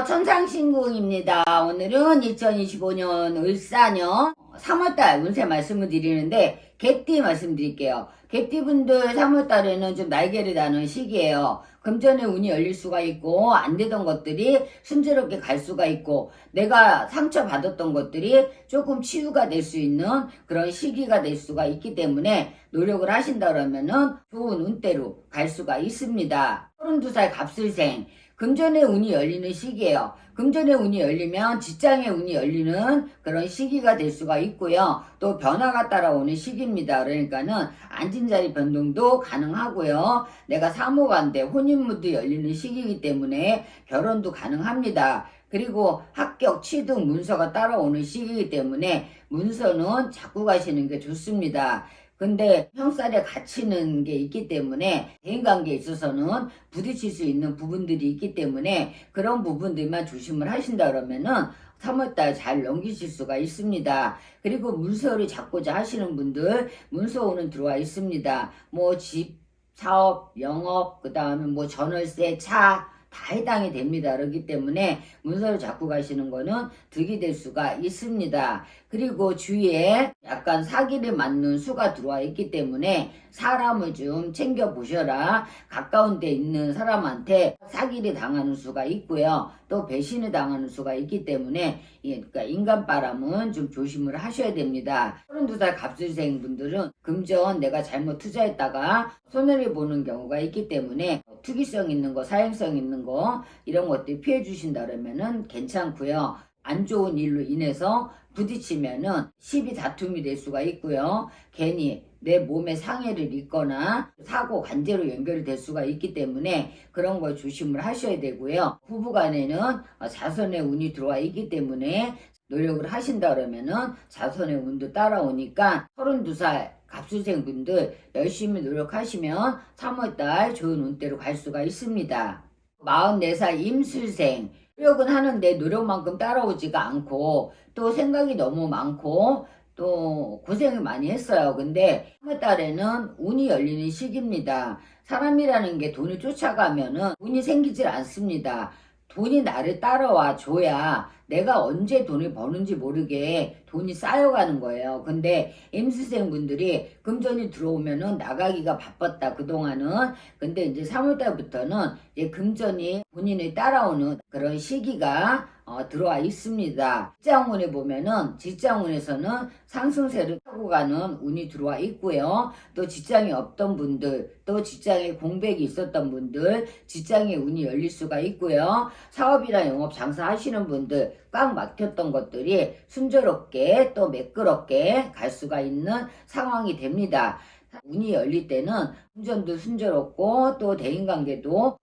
천상신궁입니다. 오늘은 2025년 을사년 3월달 운세 말씀을 드리는데 개띠 말씀드릴게요. 개띠분들 3월달에는 좀 날개를 다는 시기예요. 금전의 운이 열릴 수가 있고 안 되던 것들이 순조롭게 갈 수가 있고 내가 상처받았던 것들이 조금 치유가 될 수 있는 그런 시기가 될 수가 있기 때문에 노력을 하신다 그러면은 좋은 운대로 갈 수가 있습니다. 32살 갑술생 금전의 운이 열리는 시기예요. 금전의 운이 열리면 직장의 운이 열리는 그런 시기가 될 수가 있고요. 또 변화가 따라오는 시기입니다. 그러니까는 앉은 자리 변동도 가능하고요. 내가 사모간대 혼인문도 열리는 시기이기 때문에 결혼도 가능합니다. 그리고 합격, 취득, 문서가 따라오는 시기이기 때문에 문서는 자꾸 가시는 게 좋습니다. 근데 형살에 갇히는 게 있기 때문에 대인관계에 있어서는 부딪힐 수 있는 부분들이 있기 때문에 그런 부분들만 조심을 하신다 그러면은 3월달 잘 넘기실 수가 있습니다. 그리고 문서를 잡고자 하시는 분들 문서오는 들어와 있습니다. 뭐 집, 사업, 영업, 그 다음에 뭐 전월세, 차, 다 해당이 됩니다. 그렇기 때문에 문서를 잡고 가시는 거는 득이 될 수가 있습니다. 그리고 주위에 약간 사기를 맞는 수가 들어와 있기 때문에 사람을 좀 챙겨 보셔라. 가까운 데 있는 사람한테 사기를 당하는 수가 있고요. 또 배신을 당하는 수가 있기 때문에 예, 그러니까 인간바람은 좀 조심을 하셔야 됩니다. 32살 갑술생 분들은 금전 내가 잘못 투자했다가 손해를 보는 경우가 있기 때문에 투기성 있는 거, 사행성 있는 거 이런 것들 피해 주신다 그러면은 괜찮고요. 안 좋은 일로 인해서 부딪히면은 시비 다툼이 될 수가 있고요. 괜히 내 몸에 상해를 입거나 사고 관제로 연결이 될 수가 있기 때문에 그런 걸 조심을 하셔야 되고요. 부부간에는 어, 자선의 운이 들어와 있기 때문에 노력을 하신다 그러면은 자선의 운도 따라오니까 32살 갑수생 분들 열심히 노력하시면 3월달 좋은 운대로 갈 수가 있습니다. 44살 임술생 노력은 하는데 노력만큼 따라오지가 않고 또 생각이 너무 많고 또 고생을 많이 했어요. 근데 3월달에는 운이 열리는 시기입니다. 사람이라는 게 돈을 쫓아가면은 운이 생기질 않습니다. 돈이 나를 따라와 줘야 내가 언제 돈을 버는지 모르게 돈이 쌓여가는 거예요. 근데 임수생 분들이 금전이 들어오면은 나가기가 바빴다 그동안은 근데 이제 3월달부터는 이제 금전이 본인을 따라오는 그런 시기가 어, 들어와 있습니다. 직장운에 보면은 직장운에서는 상승세를 타고 가는 운이 들어와 있고요. 또 직장이 없던 분들, 또 직장에 공백이 있었던 분들, 직장에 운이 열릴 수가 있고요. 사업이나 영업 장사 하시는 분들, 꽉 막혔던 것들이 순조롭게 또 매끄럽게 갈 수가 있는 상황이 됩니다. 운이 열릴 때는 운전도 순조롭고 또 대인관계도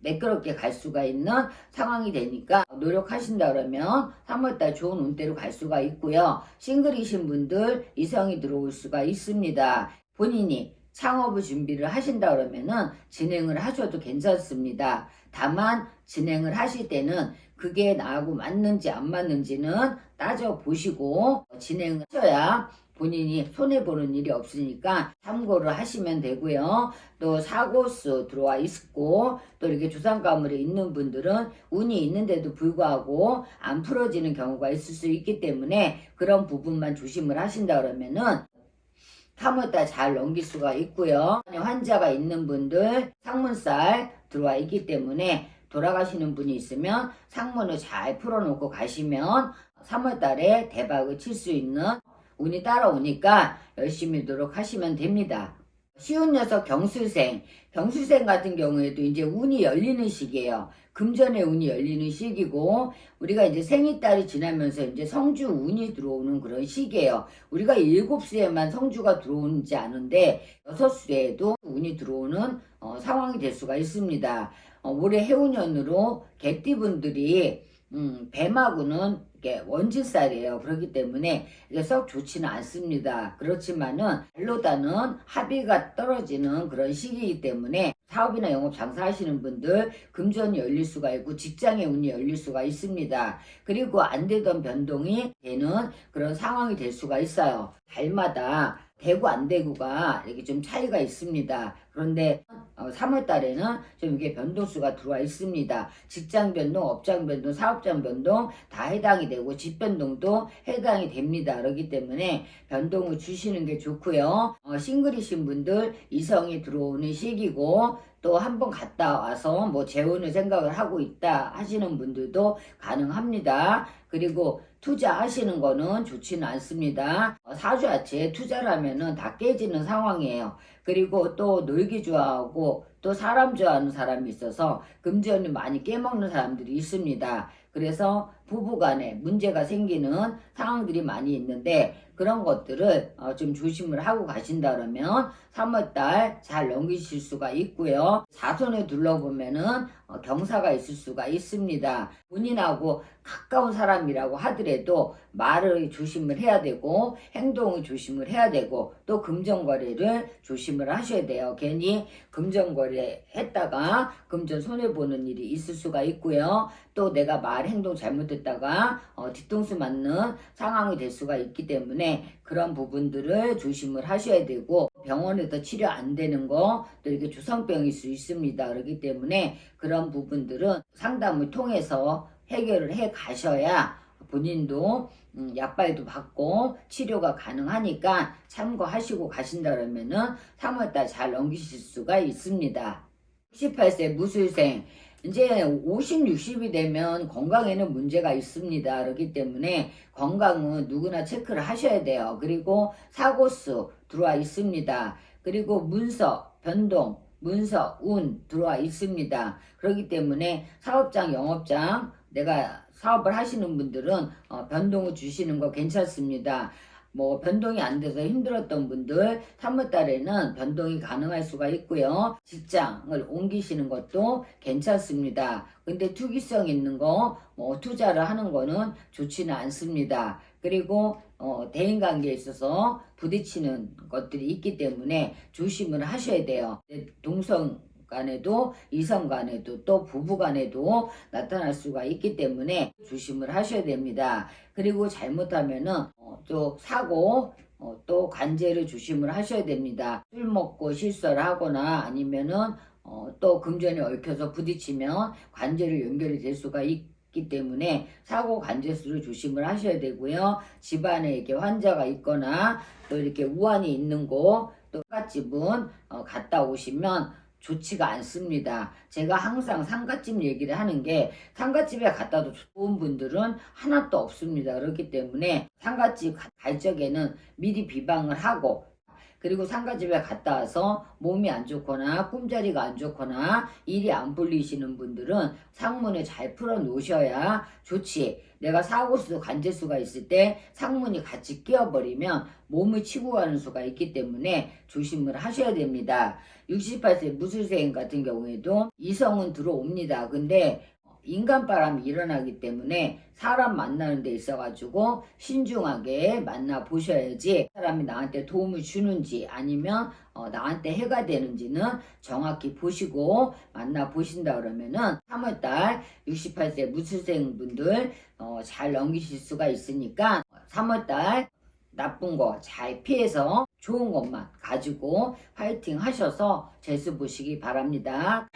매끄럽게 갈 수가 있는 상황이 되니까 노력하신다 그러면 3월달 좋은 운대로 갈 수가 있고요. 싱글이신 분들 이성이 들어올 수가 있습니다. 본인이 창업을 준비를 하신다 그러면은 진행을 하셔도 괜찮습니다. 다만 진행을 하실 때는 그게 나하고 맞는지 안 맞는지는 따져 보시고 진행을 하셔야 본인이 손해보는 일이 없으니까 참고를 하시면 되고요. 또 사고수 들어와 있고 또 이렇게 조상 가물이 있는 분들은 운이 있는데도 불구하고 안 풀어지는 경우가 있을 수 있기 때문에 그런 부분만 조심을 하신다 그러면은 3월달 잘 넘길 수가 있고요. 환자가 있는 분들 상문살 들어와 있기 때문에 돌아가시는 분이 있으면 상문을 잘 풀어놓고 가시면 3월달에 대박을 칠 수 있는 운이 따라오니까 열심히 노력하시면 됩니다. 쉬운 녀석 경수생. 경수생 같은 경우에도 이제 운이 열리는 시기예요. 금전의 운이 열리는 시기고 우리가 이제 생일달이 지나면서 이제 성주 운이 들어오는 그런 시기예요. 우리가 일곱 수에만 성주가 들어오는지 아는데 여섯 수에도 운이 들어오는 어, 상황이 될 수가 있습니다. 어, 올해 해운년으로 개띠분들이 음, 뱀하고는 이게 원진살이에요. 그렇기 때문에 이게 썩 좋지는 않습니다. 그렇지만은 알로다는 합의가 떨어지는 그런 시기이기 때문에 사업이나 영업 장사하시는 분들 금전이 열릴 수가 있고 직장의 운이 열릴 수가 있습니다. 그리고 안 되던 변동이 되는 그런 상황이 될 수가 있어요. 달마다 대구 안 대구가 이렇게 좀 차이가 있습니다. 그런데 3월 달에는 좀 이게 변동수가 들어와 있습니다. 직장 변동, 업장 변동, 사업장 변동 다 해당이 되고 집 변동도 해당이 됩니다. 그렇기 때문에 변동을 주시는 게 좋고요. 어, 싱글이신 분들 이성이 들어오는 시기고 또 한 번 갔다 와서 뭐 재혼을 생각을 하고 있다 하시는 분들도 가능합니다. 그리고 투자하시는 거는 좋지는 않습니다. 어, 사주아치에 투자를 하면은 다 깨지는 상황이에요. 그리고 또 놀기 좋아하고 또 사람 좋아하는 사람이 있어서 금전을 많이 깨먹는 사람들이 있습니다. 그래서 부부간에 문제가 생기는 상황들이 많이 있는데 그런 것들을 어, 좀 조심을 하고 가신다 그러면 3월달 잘 넘기실 수가 있고요. 사선을 둘러보면은 어, 경사가 있을 수가 있습니다. 본인하고 가까운 사람이라고 하더라도 말을 조심을 해야 되고 행동을 조심을 해야 되고 또 금전거래를 조심을 하셔야 돼요. 괜히 금전거래 했다가 금전 손해보는 일이 있을 수가 있고요. 또 내가 말 행동 잘못했 다가 어, 뒤통수 맞는 상황이 될 수가 있기 때문에 그런 부분들을 조심을 하셔야 되고 병원에서 치료 안 되는 거 또 이렇게 조상병일 수 있습니다. 그렇기 때문에 그런 부분들은 상담을 통해서 해결을 해 가셔야 본인도 음, 약발도 받고 치료가 가능하니까 참고하시고 가신다 그러면은 3월달 잘 넘기실 수가 있습니다. 18세 무술생 이제 50, 60이 되면 건강에는 문제가 있습니다. 그렇기 때문에 건강은 누구나 체크를 하셔야 돼요. 그리고 사고수 들어와 있습니다. 그리고 문서, 변동, 문서, 운 들어와 있습니다. 그렇기 때문에 사업장, 영업장 내가 사업을 하시는 분들은 어, 변동을 주시는 거 괜찮습니다. 뭐 변동이 안 돼서 힘들었던 분들 3월 달에는 변동이 가능할 수가 있고요. 직장을 옮기시는 것도 괜찮습니다. 근데 투기성 있는 거, 뭐 투자를 하는 거는 좋지는 않습니다. 그리고 어, 대인 관계에 있어서 부딪히는 것들이 있기 때문에 조심을 하셔야 돼요. 동성 간에도 이성 간에도 또 부부 간에도 나타날 수가 있기 때문에 조심을 하셔야 됩니다. 그리고 잘못하면은 어, 또 사고 어, 또 관제를 조심을 하셔야 됩니다. 술 먹고 실수를 하거나 아니면은 어, 또 금전에 얽혀서 부딪히면 관제로 연결이 될 수가 있기 때문에 사고 관제수를 조심을 하셔야 되고요. 집안에 이렇게 환자가 있거나 또 이렇게 우환이 있는 곳, 또 상갓집은 어, 갔다 오시면 좋지가 않습니다. 제가 항상 상갓집 얘기를 하는 게 상갓집에 갔다도 좋은 분들은 하나도 없습니다. 그렇기 때문에 상갓집 가- 갈 적에는 미리 비방을 하고 그리고 상가집에 갔다 와서 몸이 안 좋거나 꿈자리가 안 좋거나 일이 안 풀리시는 분들은 상문을 잘 풀어 놓으셔야 좋지. 내가 사고수 관제수가 있을 때 상문이 같이 끼어버리면 몸을 치고 가는 수가 있기 때문에 조심을 하셔야 됩니다. 68세 무술생 같은 경우에도 이성은 들어옵니다. 근데 인간바람이 일어나기 때문에 사람 만나는 데 있어가지고 신중하게 만나 보셔야지 사람이 나한테 도움을 주는지 아니면 어, 나한테 해가 되는지는 정확히 보시고 만나 보신다 그러면은 3월달 68세 무술생 분들 어, 잘 넘기실 수가 있으니까 3월달 나쁜 거 잘 피해서 좋은 것만 가지고 화이팅 하셔서 재수 보시기 바랍니다.